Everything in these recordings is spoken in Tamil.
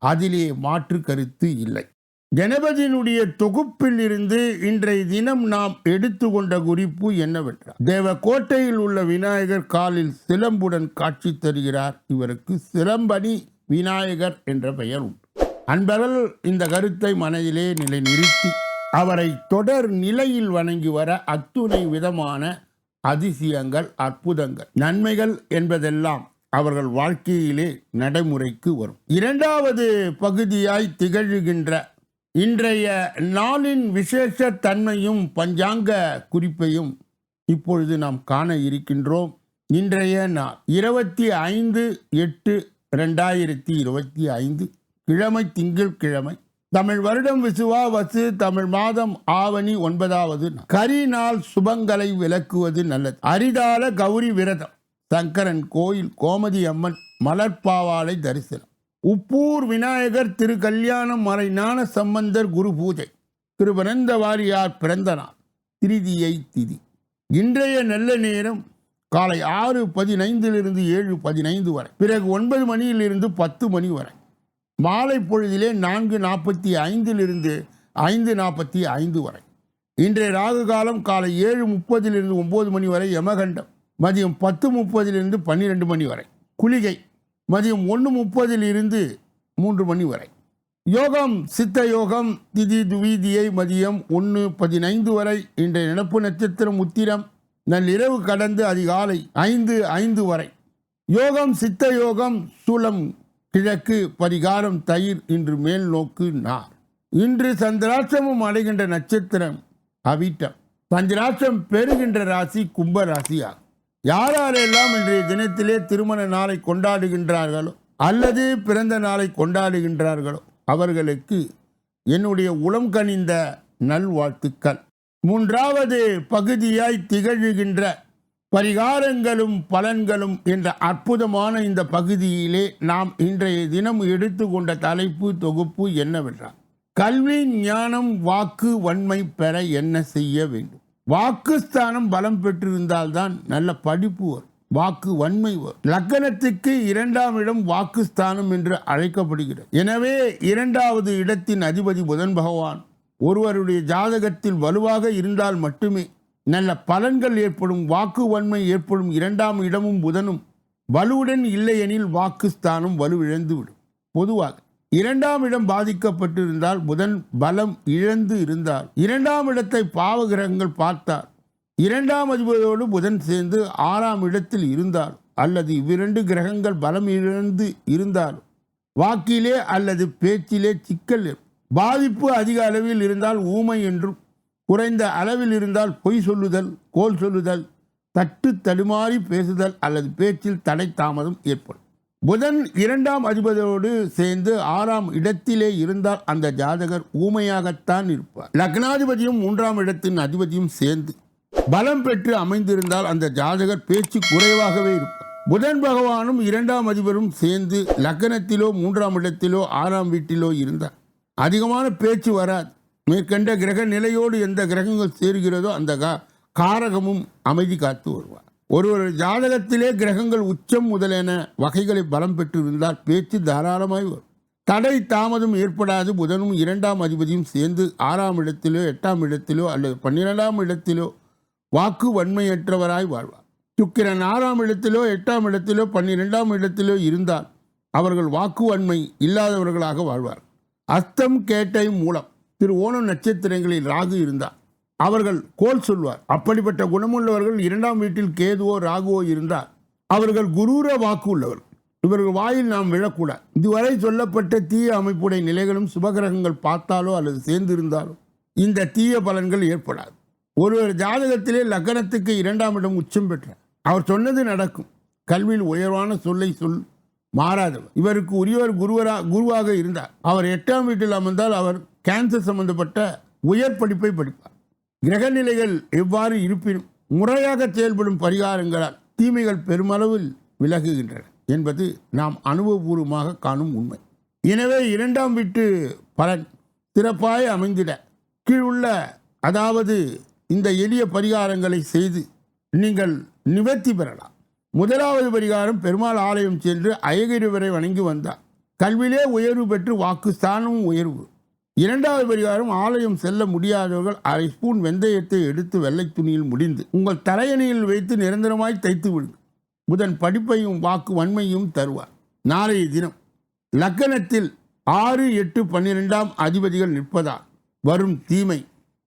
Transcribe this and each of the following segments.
அதிலே மாற்று கருத்து இல்லை. கணபதியினுடைய தொகுப்பில் இருந்து இன்றைய தினம் நாம் எடுத்துக்கொண்ட குறிப்பு என்னவென்றால் தேவக்கோட்டையில் உள்ள விநாயகர் காலில் சிலம்புடன் காட்சி தருகிறார். இவருக்கு சிலம்பணி விநாயகர் என்ற பெயர் உண்டு. அன்பர்கள் இந்த கருத்தை மனதிலே நிலைநிறுத்தி அவரை தொடர் நிலையில் வணங்கி வர அத்துணை விதமான அதிசயங்கள் அற்புதங்கள் நன்மைகள் என்பதெல்லாம் அவர்கள் வாழ்க்கையிலே நடைமுறைக்கு வரும். இரண்டாவது பகுதியாய் திகழ்கின்ற இன்றைய நாளின் விசேஷ தன்மையும் பஞ்சாங்க குறிப்பையும் இப்பொழுது நாம் காண இருக்கின்றோம். இன்றைய நாள் இருபத்தி ஐந்து எட்டு ரெண்டாயிரத்தி இருபத்தி ஐந்து கிழமை திங்கள் கிழமை தமிழ் வருடம் விசுவா வசு தமிழ் மாதம் ஆவணி ஒன்பதாவது கரி நாள் சுபங்களை விளக்குவது நல்லது. அரிதால கௌரி விரதம். சங்கரன் கோயில் கோமதி அம்மன் மலர்பாவாலை தரிசனம். உப்பூர் விநாயகர் திரு கல்யாணம் மறை ஞான சம்பந்தர் குரு பூஜை. திரு பிறந்த வாரியார் பிறந்த நாள் திருதியை திதி. இன்றைய நல்ல நேரம் காலை ஆறு பதினைந்திலிருந்து ஏழு பதினைந்து வரை. பிறகு ஒன்பது மணியிலிருந்து பத்து மணி வரை. மாலை பொழுதிலே நான்கு நாற்பத்தி ஐந்திலிருந்து ஐந்து நாற்பத்தி ஐந்து வரை. இன்றைய ராகு காலம் காலை ஏழு முப்பதிலிருந்து ஒம்பது மணி வரை யமகண்டம். மதியம் பத்து முப்பதிலிருந்து பன்னிரெண்டு மணி வரை. குளிகை மதியம் ஒன்று முப்பதிலிருந்து மூன்று மணி வரை. யோகம் சித்த யோகம் திதி துவீதியை மதியம் ஒன்று பதினைந்து வரை. இன்றைய நினப்பு நட்சத்திரம் உத்திரம் நள்ளிரவு கடந்து அதிகாலை ஐந்து ஐந்து வரை. யோகம் சித்த யோகம் சூலம் கிழக்கு பரிகாரம் தயிர் இன்று மேல் நோக்கு நார். இன்று சந்திராட்சமும் அடைகின்ற நட்சத்திரம் அவிட்டம். பஞ்சராட்சம் பெறுகின்ற ராசி கும்ப ராசி ஆகும் யார் யாரெல்லாம் இன்றைய தினத்திலே திருமண நாளை கொண்டாடுகின்றார்களோ அல்லது பிறந்த நாளை கொண்டாடுகின்றார்களோ அவர்களுக்கு என்னுடைய உளம் கனிந்த நல்வாழ்த்துக்கள். மூன்றாவது பகுதியாய் திகழ்கின்ற பரிகாரங்களும் பலன்களும் என்ற அற்புதமான இந்த பகுதியிலே நாம் இன்றைய தினம் எடுத்துக்கொண்ட தலைப்பு தொகுப்பு என்னவென்றால் கல்வி ஞானம் வாக்கு வன்மை பெற என்ன செய்ய வேண்டும்? வாக்குஸ்தானம் பலம் பெற்றிருந்தால்தான் நல்ல படிப்பு வரும். வாக்கு வன்மை வரும். லக்கணத்துக்கு இரண்டாம் இடம் வாக்குஸ்தானம் என்று அழைக்கப்படுகிறது. எனவே இரண்டாவது இடத்தின் அதிபதி புதன் பகவான் ஒருவருடைய ஜாதகத்தில் வலுவாக இருந்தால் மட்டுமே நல்ல பலன்கள் ஏற்படும் வாக்கு வன்மை ஏற்படும் இரண்டாம் இடமும் புதனும் வலுவுடன் இல்லையெனில் வாக்குஸ்தானம் வலுவிழந்துவிடும். பொதுவாக இரண்டாம் இடம் பாதிக்கப்பட்டிருந்தால் புதன் பலம் இழந்து இருந்தார். இரண்டாம் இடத்தை பாவகிரகங்கள் பார்த்தார். இரண்டாம் அதிபதியோடு புதன் சேர்ந்து ஆறாம் இடத்தில் இருந்தார். அல்லது இவ்விரண்டு கிரகங்கள் பலம் இழந்து இருந்தால் வாக்கிலே அல்லது பேச்சிலே சிக்கல் பாதிப்பு அதிக அளவில் இருந்தால் ஊமை என்றும் குறைந்த அளவில் இருந்தால் பொய் சொல்லுதல் கோல் சொல்லுதல் தட்டு தடுமாறி பேசுதல் அல்லது பேச்சில் தடை தாமதம் ஏற்படும். புதன் இரண்டாம் அதிபதியோடு சேர்ந்து ஆறாம் இடத்திலே இருந்தால் அந்த ஜாதகர் ஊமையாகத்தான் இருப்பார். லக்னாதிபதியும் மூன்றாம் இடத்தின் அதிபதியும் சேர்ந்து பலம் பெற்று அமைந்திருந்தால் அந்த ஜாதகர் பேச்சு குறைவாகவே இருப்பார். புதன் பகவானும் இரண்டாம் அதிபரும் சேர்ந்து லக்னத்திலோ மூன்றாம் இடத்திலோ ஆறாம் வீட்டிலோ இருந்தார். அதிகமான பேச்சு வராது. மேற்கண்ட கிரக நிலையோடு எந்த கிரகங்கள் சேர்கிறதோ அந்த காரகமும் அமைதி காத்து வருவார். ஒருவர் ஜாதகத்திலே கிரகங்கள் உச்சம் முதலான வகைகளை பலம் பெற்றிருந்தால் பேச்சு தாராளமாய் வரும். தடை தாமதம் ஏற்படாது. புதனும் இரண்டாம் அதிபதியும் சேர்ந்து ஆறாம் இடத்திலோ எட்டாம் இடத்திலோ அல்லது பன்னிரெண்டாம் இடத்திலோ வாக்கு வன்மையற்றவராய் வாழ்வார். சுக்கிரன் ஆறாம் இடத்திலோ எட்டாம் இடத்திலோ பன்னிரெண்டாம் இடத்திலோ இருந்தால் அவர்கள் வாக்கு வன்மை இல்லாதவர்களாக வாழ்வார் அஸ்தம் கேட்டை மூலம் திரு ஓணம் நட்சத்திரங்களில் ராகு இருந்தார். அவர்கள் கோல் சொல்வார். அப்படிப்பட்ட குணமுள்ளவர்கள் இரண்டாம் வீட்டில் கேதுவோ ராகுவோ இருந்தால் அவர்கள் குரூர வாக்கு உள்ளவர் இவர்கள் வாயில் நாம் விழக்கூடாது. இதுவரை சொல்லப்பட்ட தீய அமைப்புடைய நிலைகளும் சுபகிரகங்கள் பார்த்தாலோ அல்லது சேர்ந்திருந்தாலோ இந்த தீய பலன்கள் ஏற்படாது. ஒருவர் ஜாதகத்திலே லக்னத்துக்கு இரண்டாம் இடம் உச்சம் பெற்றார். அவர் சொன்னது நடக்கும். கல்வியில் உயர்வான சொல்லை சொல் மாறாதவர். இவருக்கு உரியவர் குருவரா குருவாக இருந்தார். அவர் எட்டாம் வீட்டில் அமர்ந்தால் அவர் கேன்சர் சம்பந்தப்பட்ட உயர் படிப்பை படிப்பார். கிரகநிலைகள் எவ்வாறு இருப்பினும் முறையாக செயல்படும் பரிகாரங்களால் தீமைகள் பெருமளவில் விலகுகின்றன என்பது நாம் அனுபவபூர்வமாக காணும் உண்மை. எனவே இரண்டாம் வீட்டு பலன் சிறப்பாய் அமைந்திட கீழுள்ள அதாவது இந்த எளிய பரிகாரங்களை செய்து நீங்கள் நிவர்த்தி பெறலாம். முதலாவது பரிகாரம் பெருமாள் ஆலயம் சென்று அயகிரிவரை வணங்கி வந்தார். கல்வியிலே உயர்வு பெற்று வாக்கு ஸ்தானமும் உயர்வு. இரண்டாவது பரிகாரம் ஆலயம் செல்ல முடியாதவர்கள் அரை ஸ்பூன் வெந்தயத்தை எடுத்து வெள்ளை துணியில் முடிந்து உங்கள் தலையணையில் வைத்து நிரந்தரமாய் தைத்து விடுங்கள் புதன் படிப்பையும் வாக்கு வன்மையும் தருவார். நாளைய தினம் லக்கணத்தில் ஆறு எட்டு பன்னிரெண்டாம் அதிபதிகள் நிற்பதால் வரும் தீமை.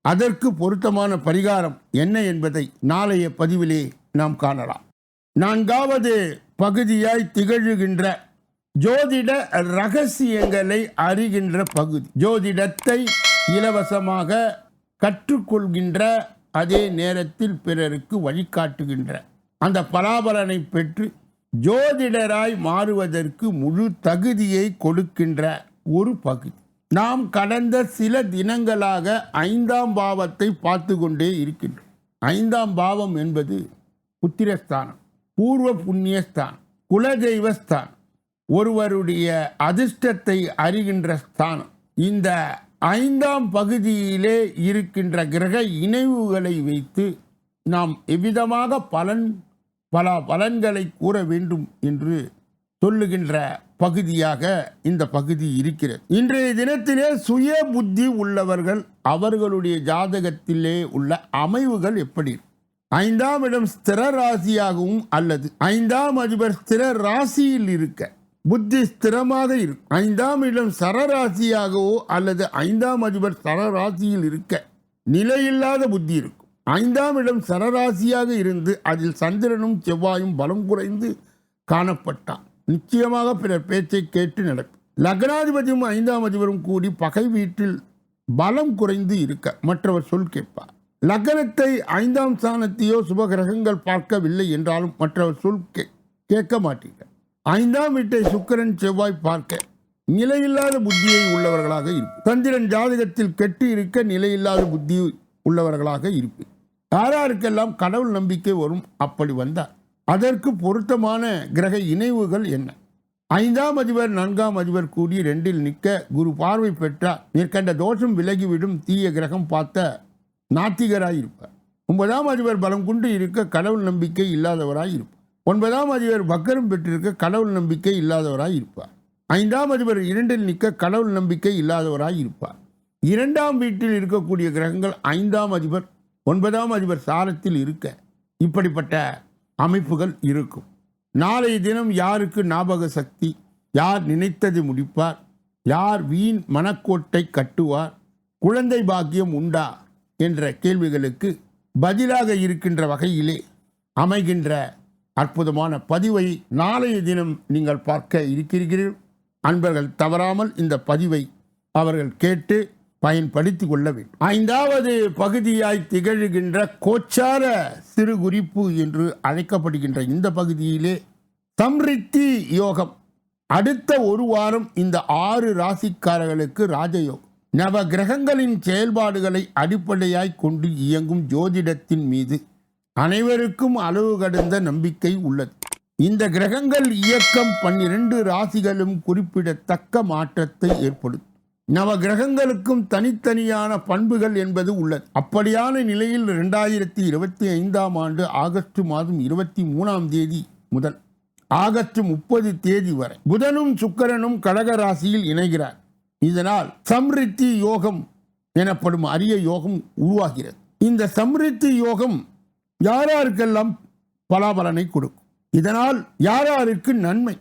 அதற்கு பொருத்தமான பரிகாரம் என்ன என்பதை நாளைய பதிவிலே நாம் காணலாம். நான்காவது பகுதியாய் திகழ்கின்ற ஜோதிட ரகசியங்களை அறிகின்ற பகுதி. ஜோதிடத்தை இலவசமாக கற்றுக்கொள்கின்ற அதே நேரத்தில் பிறருக்கு வழிகாட்டுகின்ற அந்த பலாபலனை பெற்று ஜோதிடராய் மாறுவதற்கு முழு தகுதியை கொடுக்கின்ற ஒரு பகுதி. நாம் கடந்த சில தினங்களாக ஐந்தாம் பாவத்தை பார்த்து கொண்டே இருக்கின்றோம். ஐந்தாம் பாவம் என்பது புத்திரஸ்தானம் பூர்வ புண்ணியஸ்தானம் குலதெய்வஸ்தானம் ஒருவருடைய அதிர்ஷ்டத்தை அறிகின்ற ஸ்தானம். இந்த ஐந்தாம் பகுதியிலே இருக்கின்ற கிரக இணைவுகளை வைத்து நாம் எவ்விதமாக பலன் பல பலன்களை கூற வேண்டும் என்று சொல்லுகின்ற பகுதியாக இந்த பகுதி இருக்கிறது. இன்றைய தினத்திலே சுய புத்தி உள்ளவர்கள் அவர்களுடைய ஜாதகத்திலே உள்ள அமைவுகள் எப்படி? ஐந்தாம் இடம் ஸ்திர ராசியாகவும் அல்லது ஐந்தாம் அதிபர் ஸ்திர ராசியில் இருக்க புத்தி ஸ்திரமாக இருக்கும் ஐந்தாம் இடம் சரராசியாகவோ அல்லது ஐந்தாம் அதிபர் சரராசியில் இருக்க நிலையில்லாத புத்தி இருக்கும். ஐந்தாம் இடம் சரராசியாக இருந்து அதில் சந்திரனும் செவ்வாயும் பலம் குறைந்து காணப்பட்டான் நிச்சயமாக பிறர் பேச்சை கேட்டு நடக்கும். லக்னாதிபதியும் ஐந்தாம் அதிபரும் கூடி பகை வீட்டில் பலம் குறைந்து இருக்க மற்றவர் சொல் கேட்பார். லக்னத்தை ஐந்தாம் ஸ்தானத்தையோ சுபகிரகங்கள் பார்க்கவில்லை என்றாலும் மற்றவர் சொல் கே- கேட்க மாட்டீர்கள். ஐந்தாம் வீட்டை சுக்கிரன் செவ்வாய் பார்க்க நிலையில்லாத புத்தியை உள்ளவர்களாக இருப்பு சந்திரன் ஜாதகத்தில் கெட்டு இருக்க நிலையில்லாத புத்தி உள்ளவர்களாக இருப்பு யாராருக்கெல்லாம் கடவுள் நம்பிக்கை வரும் அப்படி வந்தார் அதற்கு பொருத்தமான கிரக இணைவுகள் என்ன? ஐந்தாம் அதிபர் நான்காம் அதிபர் கூடி ரெண்டில் நிற்க குரு பார்வை பெற்றார். மேற்கண்ட தோஷம் விலகிவிடும் தீய கிரகம் பார்த்த நாத்திகராயிருப்பார். ஒன்பதாம் அதிபர் பலம் கொண்டு இருக்க கடவுள் நம்பிக்கை இல்லாதவராய் இருப்பார் ஒன்பதாம் அதிபர் வக்கரம் பெற்றிருக்க கடவுள் நம்பிக்கை இல்லாதவராய் இருப்பார். ஐந்தாம் அதிபர் இரண்டில் நிற்க கடவுள் நம்பிக்கை இல்லாதவராய் இருப்பார். இரண்டாம் வீட்டில் இருக்கக்கூடிய கிரகங்கள் ஐந்தாம் அதிபர் ஒன்பதாம் அதிபர் சாரத்தில் இருக்க இப்படிப்பட்ட அமைப்புகள் இருக்கும். நாளைய தினம் யாருக்கு ஞாபக சக்தி? யார் நினைத்தது முடிப்பார்? யார் வீண் மனக்கோட்டை கட்டுவார்? குழந்தை பாக்கியம் உண்டா? என்ற கேள்விகளுக்கு பதிலாக இருக்கின்ற வகையிலே அமைகின்ற அற்புதமான பதிவை நாளைய தினம் நீங்கள் பார்க்க இருக்கிறீர்கள். அன்பர்கள் தவறாமல் இந்த பதிவை அவர்கள் கேட்டு பயன்படுத்திக் கொள்ள வேண்டும். ஐந்தாவது பகுதியாய் திகழ்கின்ற கோச்சார சிறு குறிப்பு என்று அழைக்கப்படுகின்ற இந்த பகுதியிலே சம்ரித்தி யோகம். அடுத்த ஒரு வாரம் இந்த ஆறு ராசிக்காரர்களுக்கு ராஜயோகம். நவ கிரகங்களின் செயல்பாடுகளை அடிப்படையாய் கொண்டு இயங்கும் ஜோதிடத்தின் மீது அனைவருக்கும் அளவு கடந்த நம்பிக்கை உள்ளது. இந்த கிரகங்கள் இயக்கம் பன்னிரண்டு ராசிகளும் குறிப்பிடத்தக்க மாற்றத்தை ஏற்படுத்தும். நவ கிரகங்களுக்கும் தனித்தனியான பண்புகள் என்பது உள்ளது. அப்படியான நிலையில் இரண்டாயிரத்தி இருபத்தி ஐந்தாம் ஆண்டு ஆகஸ்ட் மாதம் இருபத்தி மூணாம் தேதி முதல் ஆகஸ்ட் முப்பது தேதி வரை புதனும் சுக்கரனும் கடக ராசியில் இணைகிறார். இதனால் சம்ரித்தி யோகம் எனப்படும் அரிய யோகம் உருவாகிறது. இந்த சம்ரித்தி யோகம் யாராருக்கெல்லாம் பலாபலனை கொடுக்கும்? இதனால் யாராருக்கு நன்மை?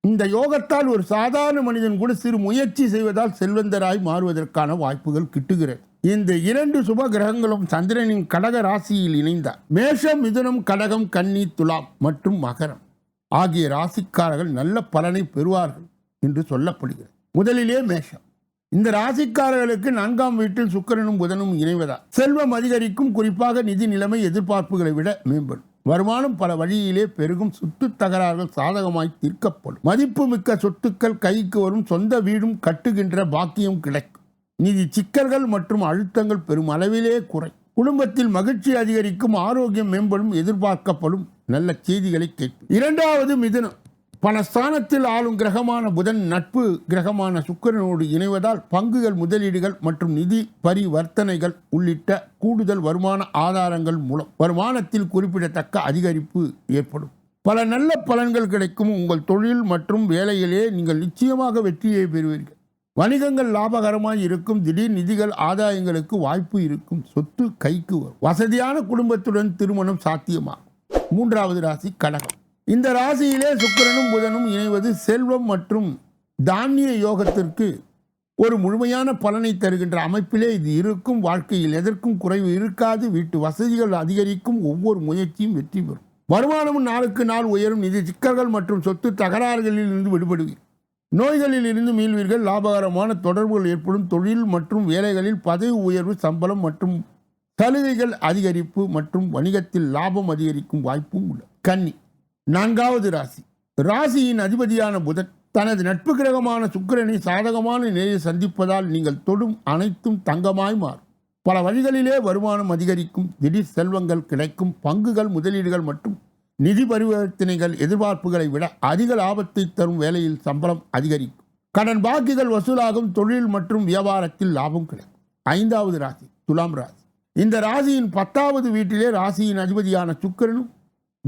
இந்த யோகத்தால் ஒரு சாதாரண மனிதன் கூட சிறு முயற்சி செய்வதால் செல்வந்தராய் மாறுவதற்கான வாய்ப்புகள் கிட்டுகிறது. இந்த இரண்டு சுப கிரகங்களும் சந்திரனின் கடக ராசியில் இணைந்தார். மேஷம் மிதுனம் கடகம் கன்னி துலாம் மற்றும் மகரம் ஆகிய ராசிக்காரர்கள் நல்ல பலனை பெறுவார்கள் என்று சொல்லப்படுகிறது. முதலிலே மேஷம். இந்த ராசிக்காரர்களுக்கு நான்காம் வீட்டில் சுக்கரனும் புதனும் இணைவதால் செல்வம் அதிகரிக்கும் குறிப்பாக நிதி நிலைமை எதிர்பார்ப்புகளை விட மேம்படும். வருமானம் பல வழியிலே பெருகும் சொத்து தகராறுகள் சாதகமாய் தீர்க்கப்படும். மதிப்பு மிக்க சொத்துக்கள் கைக்கு வரும் சொந்த வீடும் கட்டுகின்ற பாக்கியம் கிடைக்கும். நிதி சிக்கல்கள் மற்றும் அழுத்தங்கள் பெரும் அளவிலே குறை குடும்பத்தில் மகிழ்ச்சி அதிகரிக்கும் ஆரோக்கியம் மேம்படும் எதிர்பார்க்கப்படும் நல்ல செய்திகளை கேட்கும். இரண்டாவது மிதுனம். பணஸ்தானத்தில் ஆளும் கிரகமான புதன் நட்பு கிரகமான சுக்கிரனோடு இணைவதால் பங்குகள் முதலீடுகள் மற்றும் நிதி பரிவர்த்தனைகள் உள்ளிட்ட கூடுதல் வருமான ஆதாரங்கள் மூலம் வருமானத்தில் குறிப்பிடத்தக்க அதிகரிப்பு ஏற்படும். பல நல்ல பலன்கள் கிடைக்கும் உங்கள் தொழில் மற்றும் வேலையிலே நீங்கள் நிச்சயமாக வெற்றியை பெறுவீர்கள். வணிகங்கள் லாபகரமாக இருக்கும் திடீர் நிதிகள் ஆதாயங்களுக்கு வாய்ப்பு இருக்கும் சொத்து கைக்கு வரும். வசதியான குடும்பத்துடன் திருமணம் சாத்தியமாகும். மூன்றாவது ராசி கடகம். இந்த ராசியிலே சுக்கிரனும் புதனும் இணைவது செல்வம் மற்றும் தானிய யோகத்திற்கு ஒரு முழுமையான பலனை தருகின்ற அமைப்பிலே இது இருக்கும். வாழ்க்கையில் எதற்கும் குறைவு இருக்காது. வீட்டு வசதிகள் அதிகரிக்கும். ஒவ்வொரு முயற்சியும் வெற்றி பெறும். வருமானமும் நாளுக்கு நாள் உயரும். நிதி சிக்கல்கள் மற்றும் சொத்து தகராறுகளில் இருந்து விடுபடுவீர். நோய்களில் இருந்து மீள்வீர்கள். லாபகரமான தொடர்புகள் ஏற்படும். தொழில் மற்றும் வேலைகளில் பதவி உயர்வு சம்பளம் மற்றும் சலுகைகள் அதிகரிப்பு மற்றும் வணிகத்தில் லாபம் அதிகரிக்கும் வாய்ப்பும் உள்ளது கன்னி. நான்காவது ராசி. ராசியின் அதிபதியான புதன் தனது நட்பு கிரகமான சுக்கிரனை சாதகமான நிலையை சந்திப்பதால் நீங்கள் தொடும் அனைத்தும் தங்கமாய் மாறும். பல வழிகளிலே வருமானம் அதிகரிக்கும் திடீர் செல்வங்கள் கிடைக்கும் பங்குகள் முதலீடுகள் மற்றும் நிதி பரிவர்த்தனைகள் எதிர்பார்ப்புகளை விட அதிக லாபத்தை தரும் வேலையில் சம்பளம் அதிகரிக்கும். கடன் பாக்கிகள் வசூலாகும் தொழில் மற்றும் வியாபாரத்தில் லாபம் கிடைக்கும். ஐந்தாவது ராசி துலாம் ராசி. இந்த ராசியின் பத்தாவது வீட்டிலே ராசியின் அதிபதியான சுக்கிரனும்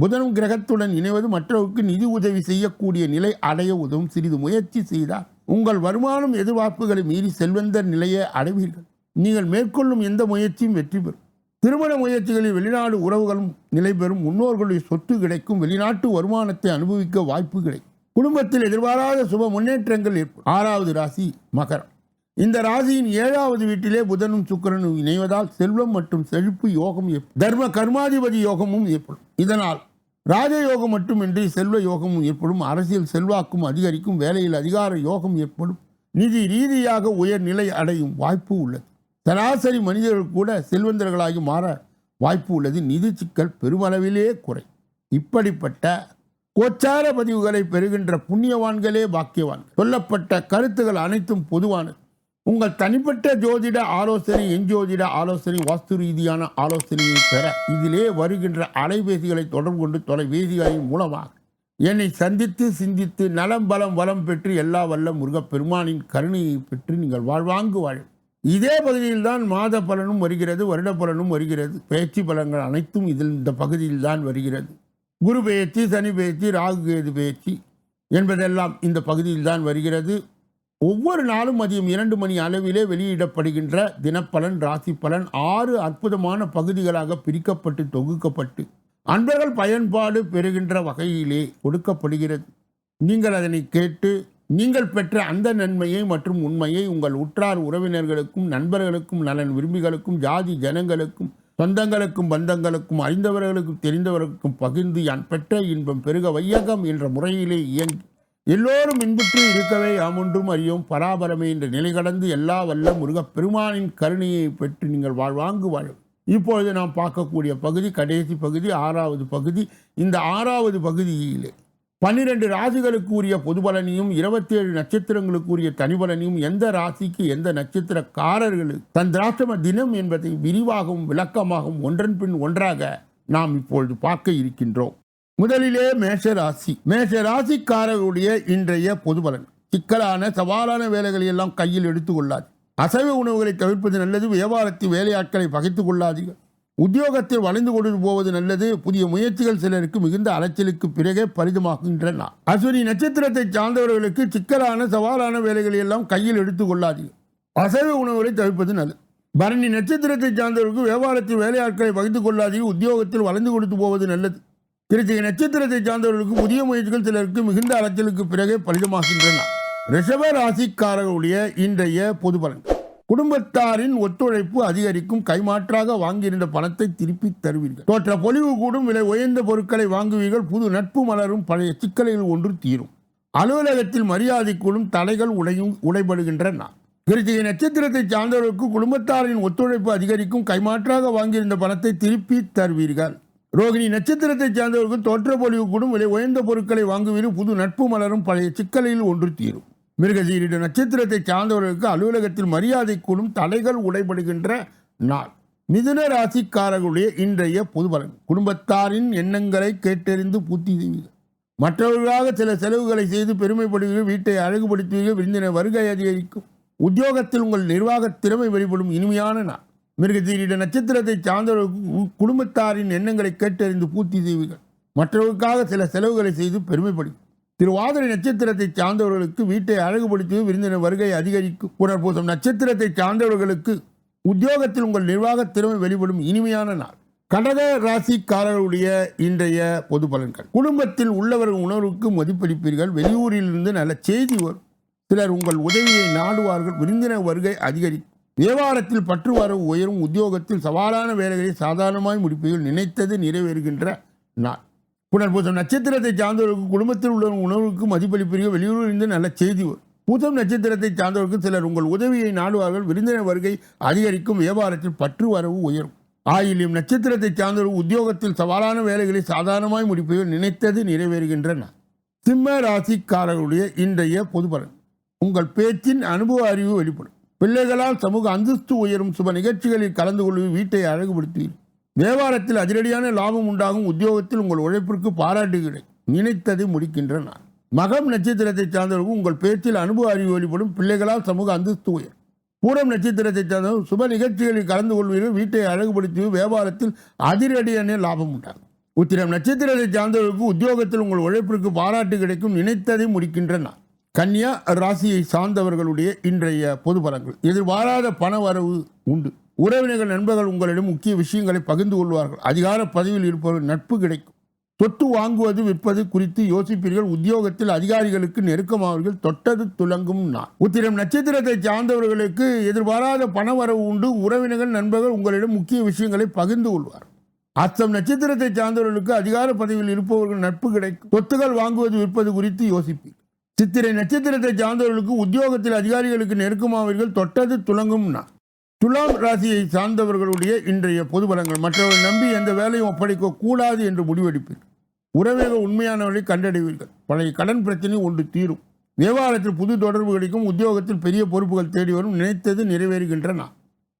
புதனும் கிரகத்துடன் இணைவது மற்றவருக்கு நிதி உதவி செய்யக்கூடிய நிலை அடைய உதவும் சிறிது முயற்சி செய்தால் உங்கள் வருமானம் எதிர்பார்ப்புகளை மீறி செல்வந்தர் நிலையை அடைவீர்கள். நீங்கள் மேற்கொள்ளும் எந்த முயற்சியும் வெற்றி பெறும். திருமண முயற்சிகளில் வெளிநாடு உறவுகளும் நிலை பெறும் முன்னோர்களுடைய சொத்து கிடைக்கும். வெளிநாட்டு வருமானத்தை அனுபவிக்க வாய்ப்பு கிடைக்கும். குடும்பத்தில் எதிர்பாராத சுப முன்னேற்றங்கள் ஏற்படும். ஆறாவது ராசி மகரம். இந்த ராசியின் ஏழாவது வீட்டிலே புதனும் சுக்கிரனும் இணைவதால் செல்வம் மற்றும் செழிப்பு யோகம் ஏற்படும் தர்ம கர்மாதிபதி யோகமும் ஏற்படும். இதனால் ராஜயோகம் மட்டுமின்றி செல்வ யோகமும் ஏற்படும். அரசியல் செல்வாக்கும் அதிகரிக்கும். வேலையில் அதிகார யோகம் ஏற்படும். நிதி ரீதியாக உயர்நிலை அடையும் வாய்ப்பு உள்ளது. சராசரி மனிதர்கள் கூட செல்வந்தர்களாகி மாற வாய்ப்பு உள்ளது. நிதி சிக்கல் பெருமளவிலே குறை. இப்படிப்பட்ட கோச்சார பதிவுகளை பெறுகின்ற புண்ணியவான்களே பாக்கியவான் சொல்லப்பட்ட கருத்துகள் அனைத்தும் பொதுவானது. உங்கள் தனிப்பட்ட ஜோதிட ஆலோசனை என் ஜோதிட ஆலோசனை வாஸ்து ரீதியான ஆலோசனையை பெற இதிலே வருகின்ற அலைபேசிகளை தொடர்பு கொண்டு தொலைபேசிகளின் மூலமாக என்னை சந்தித்து சிந்தித்து நலம் பலம் வளம் பெற்று எல்லா வல்ல முருகப்பெருமானின் கருணையை பெற்று நீங்கள் வாழ்வாங்கு வாழும் இதே பகுதியில் தான் மாத பலனும் வருகிறது வருட பலனும் வருகிறது. பயிற்சி பலன்கள் அனைத்தும் இதில் இந்த பகுதியில் தான் வருகிறது. குரு பெயர்ச்சி சனி பெயர்ச்சி ராகு கேது பெயர்ச்சி என்பதெல்லாம் இந்த பகுதியில் தான் வருகிறது. ஒவ்வொரு நாளும் மதியம் இரண்டு மணி அளவிலே வெளியிடப்படுகின்ற தினப்பலன் ராசி பலன் ஆறு அற்புதமான பகுதிகளாக பிரிக்கப்பட்டு தொகுக்கப்பட்டு அன்பர்கள் பயன்பாடு பெறுகின்ற வகையிலே கொடுக்கப்படுகிறது. நீங்கள் அதனை கேட்டு நீங்கள் பெற்ற அந்த நன்மையை மற்றும் உண்மையை உங்கள் உற்றார் உறவினர்களுக்கும் நண்பர்களுக்கும் நலன் விரும்பிகளுக்கும் ஜாதி ஜனங்களுக்கும் சொந்தங்களுக்கும் பந்தங்களுக்கும் அறிந்தவர்களுக்கும் தெரிந்தவர்களுக்கும் பகிர்ந்து யான் பெற்ற இன்பம் பெருக வையகம் என்ற முறையிலே இயங்கி எல்லோரும் இன்புற்று இருக்கவே யாமொன்றும் அறியும். பராபரமே என்ற நிலை கடந்து எல்லா வல்ல முருகப் பெருமானின் கருணையை பெற்று நீங்கள் வாழ்வாங்கு வாழும். இப்பொழுது நாம் பார்க்கக்கூடிய பகுதி கடைசி பகுதி ஆறாவது பகுதி. இந்த ஆறாவது பகுதியிலே பன்னிரண்டு ராசிகளுக்கு உரிய பொதுபலனையும் இருபத்தேழு நட்சத்திரங்களுக்கு உரிய தனிபலனையும் எந்த ராசிக்கு எந்த நட்சத்திரக்காரர்களுக்கு தந்திராஷ்டம தினம் என்பதை விரிவாகவும் விளக்கமாகவும் ஒன்றன் பின் ஒன்றாக நாம் இப்பொழுது பார்க்க இருக்கின்றோம். முதலிலே மேஷ ராசி மேஷ ராசிக்காரர்களுடைய இன்றைய பொது பலன். சிக்கலான சவாலான வேலைகளை எல்லாம் கையில் எடுத்துக்கொள்ளாது. அசைவ உணவுகளை தவிர்ப்பது நல்லது வியாபாரத்தில் வேலையாட்களை பகைத்துக் கொள்ளாதீர்கள். உத்தியோகத்தில் வளைந்து கொண்டு போவது நல்லது புதிய முயற்சிகள் சிலருக்கு மிகுந்த அலைச்சலுக்கு பிறகே பரிதமாகின்றன. அஸ்வினி நட்சத்திரத்தை சார்ந்தவர்களுக்கு சிக்கலான சவாலான வேலைகளை எல்லாம் கையில் எடுத்துக் கொள்ளாதீர்கள். அசைவ உணவுகளை தவிர்ப்பது நல்லது. பரணி நட்சத்திரத்தை சார்ந்தவர்களுக்கு வியாபாரத்தில் வேலையாட்களை பகிர்ந்து கொள்ளாதீர்கள் உத்தியோகத்தில் வளைந்து கொடுத்து போவது நல்லது. திருச்சி நட்சத்திரத்தை சார்ந்தவர்களுக்கு புதிய முயற்சிகள் சிலருக்கு மிகுந்த அலைச்சலுக்கு பிறகே பலிதமாகின்றன. ரிஷப ராசிக்காரர்களுடைய இன்றைய பொது பலன். குடும்பத்தாரின் ஒத்துழைப்பு அதிகரிக்கும் கைமாற்றாக வாங்கியிருந்த பணத்தை திருப்பி தருவீர்கள். தோற்ற பொலிவு கூடும் விலை உயர்ந்த பொருட்களை வாங்குவீர்கள் புது நட்பு மலரும் பழைய சிக்கல்கள் ஒன்று தீரும். அலுவலகத்தில் மரியாதை கூடும் தடைகள் உடையும் உடைபடுகின்றன. கிருத்திகை நட்சத்திரத்தை சார்ந்தவர்களுக்கு குடும்பத்தாரின் ஒத்துழைப்பு அதிகரிக்கும் கைமாற்றாக வாங்கியிருந்த பணத்தை திருப்பி தருவீர்கள். ரோகிணி நட்சத்திரத்தை சார்ந்தவர்களுக்கு தோற்ற பொலிவு கூடும் விலை உயர்ந்த பொருட்களை வாங்குவீர்கள் புது நட்பு மலரும் பழைய சிக்கலில் ஒன்று தீரும். மிருகசீரிட நட்சத்திரத்தை சார்ந்தவர்களுக்கு அலுவலகத்தில் மரியாதை கூடும் தடைகள் உடைபடுகின்ற நாள். மிதுன ராசிக்காரர்களுடைய இன்றைய பொதுபலன் குடும்பத்தாரின் எண்ணங்களை கேட்டறிந்து பூர்த்தி செய்வீர்கள். மற்றவர்களாக சில செலவுகளை செய்து பெருமைப்படுவீர்கள். வீட்டை அழகுபடுத்துவீர்கள். விருந்தினர் வருகை அதிகரிக்கும். உத்தியோகத்தில் உங்கள் நிர்வாக திறமை வெளிப்படும் இனிமையான நாள். மிருகசீரிட நட்சத்திரத்தை சார்ந்தவர்களுக்கு குடும்பத்தாரின் எண்ணங்களை கேட்டறிந்து பூர்த்தி செய்வீர்கள். மற்றவர்களுக்காக சில செலவுகளை செய்து பெருமைப்படும் திருவாதிரை நட்சத்திரத்தை சார்ந்தவர்களுக்கு வீட்டை அழகுபடுத்தி விருந்தினர் வருகை அதிகரிக்கும். புனர்பூசம் நட்சத்திரத்தை சார்ந்தவர்களுக்கு உத்தியோகத்தில் உங்கள் நிர்வாக திறமை வெளிப்படும் இனிமையான நாள். கடக ராசிக்காரர்களுடைய இன்றைய பொது பலன்கள். குடும்பத்தில் உள்ளவர்கள் உணர்வுக்கு மதிப்பளிப்பீர்கள். வெளியூரிலிருந்து நல்ல செய்தி வரும். சிலர் உங்கள் உதவியை நாடுவார்கள். விருந்தினர் வருகை அதிகரிக்கும். வியாபாரத்தில் பற்று வரவு உயரும். உத்தியோகத்தில் சவாலான வேலைகளை சாதாரணமாய் முடிப்பதில் நினைத்தது நிறைவேறுகின்ற நாள். புனர்பூசம் நட்சத்திரத்தை சார்ந்தவர்களுக்கு குடும்பத்தில் உள்ள உணவுக்கு மதிப்பளிப்பீர்கள். வெளியூரில் இருந்து நல்ல செய்தி வரும். பூசம் நட்சத்திரத்தை சார்ந்தவர்களுக்கு சிலர் உங்கள் உதவியை நாடுவார்கள். விருந்தினர் வருகை அதிகரிக்கும். வியாபாரத்தில் பற்று வரவு உயரும். ஆயிலும் நட்சத்திரத்தை சார்ந்தவர்கள் உத்தியோகத்தில் சவாலான வேலைகளை சாதாரணமாய் முடிப்பதில் நினைத்தது நிறைவேறுகின்றன சிம்ம ராசிக்காரர்களுடைய இன்றைய பொதுபலன். உங்கள் பேச்சின் அனுபவ அறிவு வெளிப்படும். பிள்ளைகளால் சமூக அந்தஸ்து உயரும் சுப நிகழ்ச்சிகளில் கலந்து கொள்வது வீட்டை அழகுபடுத்துவீர் வியாபாரத்தில் அதிரடியான லாபம் உண்டாகும் உத்தியோகத்தில் உங்கள் உழைப்பிற்கு பாராட்டு கிடை நினைத்ததை முடிக்கின்ற நான். மகம் நட்சத்திரத்தை சார்ந்தவர்கள் உங்கள் பேச்சில் அனுபவ அறிவு வெளிப்படும் பிள்ளைகளால் சமூக அந்தஸ்து உயர். பூரம் நட்சத்திரத்தை சார்ந்தவர்கள் சுப நிகழ்ச்சிகளில் கலந்து கொள்வீர்கள் வீட்டை அழகுபடுத்தி வியாபாரத்தில் அதிரடியான லாபம் உண்டாகும். உத்திரம் நட்சத்திரத்தை சார்ந்தவர்களுக்கு உத்தியோகத்தில் உங்கள் உழைப்பிற்கு பாராட்டு கிடைக்கும் நினைத்ததை முடிக்கின்ற நான். கன்னியா ராசியை சார்ந்தவர்களுடைய இன்றைய பொது பலன்கள் எதிர்பாராத பண வரவு உண்டு. உறவினர்கள் நண்பர்கள் உங்களிடம் முக்கிய விஷயங்களை பகிர்ந்து கொள்வார்கள். அதிகார பதவியில் இருப்பவர்கள் நட்பு கிடைக்கும். சொத்து வாங்குவது விற்பது குறித்து யோசிப்பீர்கள். உத்தியோகத்தில் அதிகாரிகளுக்கு நெருக்கமாவர்கள் தொட்டது துலங்கும் நான் உத்திரம் நட்சத்திரத்தை சார்ந்தவர்களுக்கு எதிர்பாராத பண வரவு உண்டு. உறவினர்கள் நண்பர்கள் உங்களிடம் முக்கிய விஷயங்களை பகிர்ந்து கொள்வார் அஸ்தம் நட்சத்திரத்தை சார்ந்தவர்களுக்கு அதிகார பதவியில் இருப்பவர்கள் நட்பு கிடைக்கும். சொத்துகள் வாங்குவது விற்பது குறித்து யோசிப்பீர்கள். சித்திரை நட்சத்திரத்தை சார்ந்தவர்களுக்கு உத்தியோகத்தில் அதிகாரிகளுக்கு நெருக்கமாவீர்கள் தொட்டது துலங்கும் துலாம் ராசியை சார்ந்தவர்களுடைய இன்றைய பொது பலங்கள் மற்றவர்கள் நம்பி எந்த வேலையும் ஒப்படைக்க கூடாது என்று முடிவெடுப்பீர்கள். உறவினர்கள் உண்மையானவர்களை கண்டடைவீர்கள். பழைய கடன் பிரச்சனை ஒன்று தீரும். வியாபாரத்தில் புது தொடர்பு கிடைக்கும். உத்தியோகத்தில் பெரிய பொறுப்புகள் தேடி வரும். நினைத்தது நிறைவேறுகின்றன.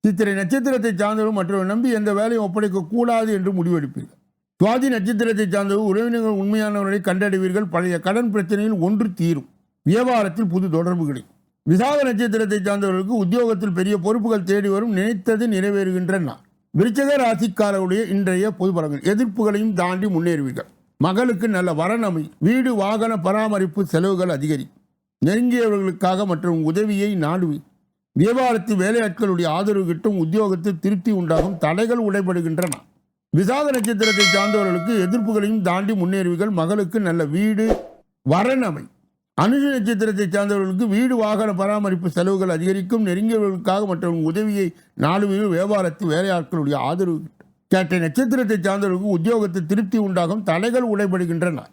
சித்திரை நட்சத்திரத்தை சார்ந்தவர்கள் மற்றவர்கள் நம்பி எந்த வேலையும் ஒப்படைக்க கூடாது என்று முடிவெடுப்பீர்கள். சுவாதி நட்சத்திரத்தை சார்ந்தவர்கள் உறவினர்கள் உண்மையானவர்களை கண்டடைவீர்கள். பழைய கடன் பிரச்சனையில் ஒன்று தீரும். வியாபாரத்தில் புது தொடர்பு கிடைக்கும் விசாக நட்சத்திரத்தை சார்ந்தவர்களுக்கு உத்தியோகத்தில் பெரிய பொறுப்புகள் தேடி வரும் நினைத்தது நிறைவேறுகின்றன. விருச்சக ராசிக்காரருடைய இன்றைய பொது பலன்கள். எதிர்ப்புகளையும் தாண்டி முன்னேறுவீர்கள். மகளுக்கு நல்ல வரணமை வீடு வாகன பராமரிப்பு செலவுகள் அதிகரிக்கும் நெருங்கியவர்களுக்காக மற்றும் உதவியை நாடுவி. வியாபாரத்தில் வேலையாட்களுடைய ஆதரவு கிட்டும் உத்தியோகத்தில் திருப்தி உண்டாகும் தடைகள் உடைபடுகின்றன. விசாக நட்சத்திரத்தை சார்ந்தவர்களுக்கு எதிர்ப்புகளையும் தாண்டி முன்னேறுவீர்கள். மகளுக்கு நல்ல வீடு வரணமை அனுஷ நட்சத்திரத்தை சார்ந்தவர்களுக்கு வீடு வாகன பராமரிப்பு செலவுகள் அதிகரிக்கும். நெருங்கியவர்களுக்காக மற்றும் உதவியை நாடுவீர்கள் வியாபாரத்தில் வேலையாட்களுடைய ஆதரவு. கேட்ட நட்சத்திரத்தை சார்ந்தவர்களுக்கு உத்தியோகத்தில் திருப்தி உண்டாகும். தடைகள் உடைபடுகின்றன.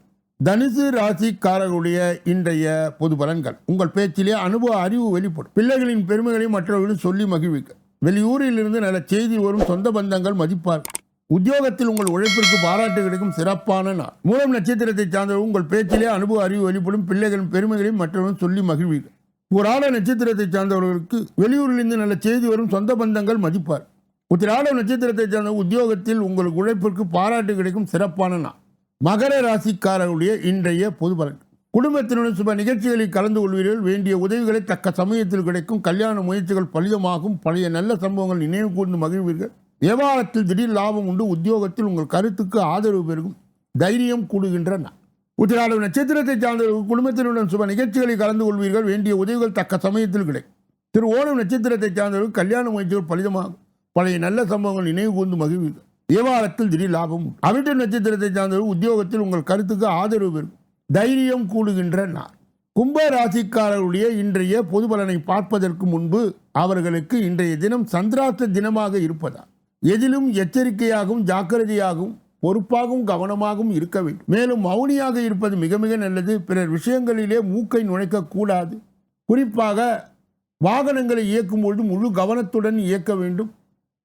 தனுசு ராசிக்காரர்களுடைய இன்றைய பொது பலன்கள். உங்கள் பேச்சிலே அனுபவ அறிவு வெளிப்படும். பிள்ளைகளின் பெருமைகளையும் மற்றவர்களும் சொல்லி மகிழ்விக்க. வெளியூரில் இருந்து நல்ல செய்தி வரும். சொந்த பந்தங்கள் மதிப்பார். உத்தியோகத்தில் உங்கள் உழைப்பிற்கு பாராட்டு கிடைக்கும் சிறப்பான நாள். மூலம் நட்சத்திரத்தை சார்ந்தவர் உங்கள் பேச்சிலே அனுபவ அறிவு வெளிப்படும் பிள்ளைகளின் பெருமைகளையும் மற்றவர்களும் சொல்லி மகிழ்வீர்கள். புராண நட்சத்திரத்தை சார்ந்தவர்களுக்கு வெளியூரிலிருந்து நல்ல செய்தி வரும் சொந்த பந்தங்கள் மதிப்பார். உத்திராட நட்சத்திரத்தை சார்ந்த உத்தியோகத்தில் உங்கள் உழைப்பிற்கு பாராட்டு கிடைக்கும் சிறப்பான நாள். மகர ராசிக்காரர்களுடைய இன்றைய பொது பலன். குடும்பத்தினுடன் சுப நிகழ்ச்சிகளில் கலந்து கொள்வீர்கள். வேண்டிய உதவிகளை தக்க சமயத்தில் கிடைக்கும். கல்யாண முயற்சிகள் பலியமாகும் பழைய நல்ல சம்பவங்கள் நினைவு கூர்ந்து மகிழ்வீர்கள். வியாபாரத்தில் திடீர் லாபம் உண்டு உத்தியோகத்தில் உங்கள் கருத்துக்கு ஆதரவு பெருகும் தைரியம் கூடுகின்ற நான் உத்திராட நட்சத்திரத்தை சார்ந்தவர்கள் குடும்பத்தினுடன் சுப நிகழ்ச்சிகளில் கலந்து கொள்வீர்கள் வேண்டிய உதவிகள் தக்க சமயத்தில் கிடைக்கும். திரு ஓணம் நட்சத்திரத்தை சார்ந்தவர்கள் கல்யாண முயற்சிகள் பலிதமாகும். பழைய நல்ல சம்பவங்கள் நினைவு கூர்ந்து மகிழ்வீர்கள். வியாபாரத்தில் திடீர் லாபம் உண்டு. அவிட்ட நட்சத்திரத்தை சார்ந்தவர்கள் உத்தியோகத்தில் உங்கள் கருத்துக்கு ஆதரவு பெறும். தைரியம் கூடுகின்ற நாள் கும்ப ராசிக்காரருடைய இன்றைய பொது பலனை பார்ப்பதற்கு முன்பு அவர்களுக்கு இன்றைய தினம் சந்திராத்த தினமாக இருப்பதா எதிலும் எச்சரிக்கையாகவும் ஜாக்கிரதையாகவும் பொறுப்பாகவும் கவனமாகவும் இருக்க வேண்டும். மேலும் மௌனியாக இருப்பது மிக மிக நல்லது. பிறர் விஷயங்களிலே மூக்கை நுழைக்கக்கூடாது. குறிப்பாக வாகனங்களை இயக்கும் பொழுது முழு கவனத்துடன் இயக்க வேண்டும்.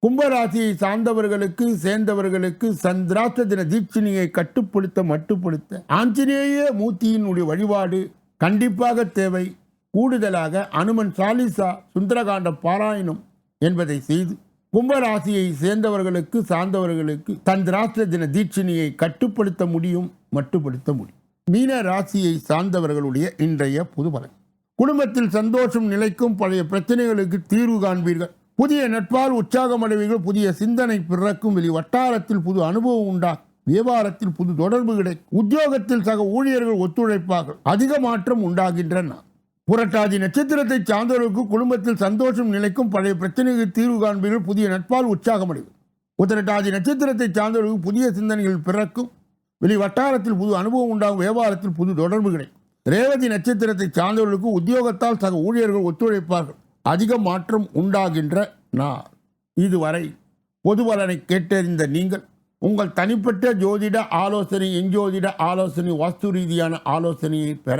கும்பராசியை சார்ந்தவர்களுக்கு சேர்ந்தவர்களுக்கு சந்திராத்த தின தீட்சினியை கட்டுப்படுத்த மட்டுப்படுத்த. ஆஞ்சநேய மூர்த்தியினுடைய வழிபாடு கண்டிப்பாக தேவை. கூடுதலாக அனுமன் சாலிசா சுந்தரகாண்ட பாராயணம் என்பதை செய்து கும்பராசியை சேர்ந்தவர்களுக்கு சார்ந்தவர்களுக்கு தன் சந்திராஷ்ட தின தீட்சினியை கட்டுப்படுத்த முடியும் மட்டுப்படுத்த முடியும். மீன ராசியை சார்ந்தவர்களுடைய இன்றைய புதுபலன் குடும்பத்தில் சந்தோஷம் நிலைக்கும் பழைய பிரச்சனைகளுக்கு தீர்வு காண்பீர்கள். புதிய நட்பால் உற்சாகம் அடைவீர்கள் புதிய சிந்தனை பிறக்கும் வெளி வட்டாரத்தில் புது அனுபவம் உண்டாகும் வியாபாரத்தில் புது தொடர்பு கிடைக்கும். உத்தியோகத்தில் சக ஊழியர்கள் ஒத்துழைப்பார்கள். அதிக மாற்றம் உண்டாகின்றன. புரட்டாதி நட்சத்திரத்தை சார்ந்தவர்களுக்கு குடும்பத்தில் சந்தோஷம் நிலைக்கும் பழைய பிரச்சனைகளுக்கு தீர்வு காண்பீர்கள். புதிய நட்பால் உற்சாகம் அடைவீர்கள் உத்திரட்டாதி நட்சத்திரத்தை சார்ந்தவர்களுக்கு புதிய சிந்தனைகள் பிறக்கும். வெளி வட்டாரத்தில் புது அனுபவம் உண்டாகும். வியாபாரத்தில் புது தொடர்பு கிடைக்கும். ரேவதி நட்சத்திரத்தை சார்ந்தவர்களுக்கு உத்தியோகத்தால் சக ஊழியர்கள் ஒத்துழைப்பார்கள். அதிக மாற்றம் உண்டாகின்ற நாள். இதுவரை பொதுவலனை கேட்டறிந்த நீங்கள் உங்கள் தனிப்பட்ட ஜோதிட ஆலோசனை எஞ்சோதிட ஆலோசனை வாஸ்து ரீதியான ஆலோசனையை பெற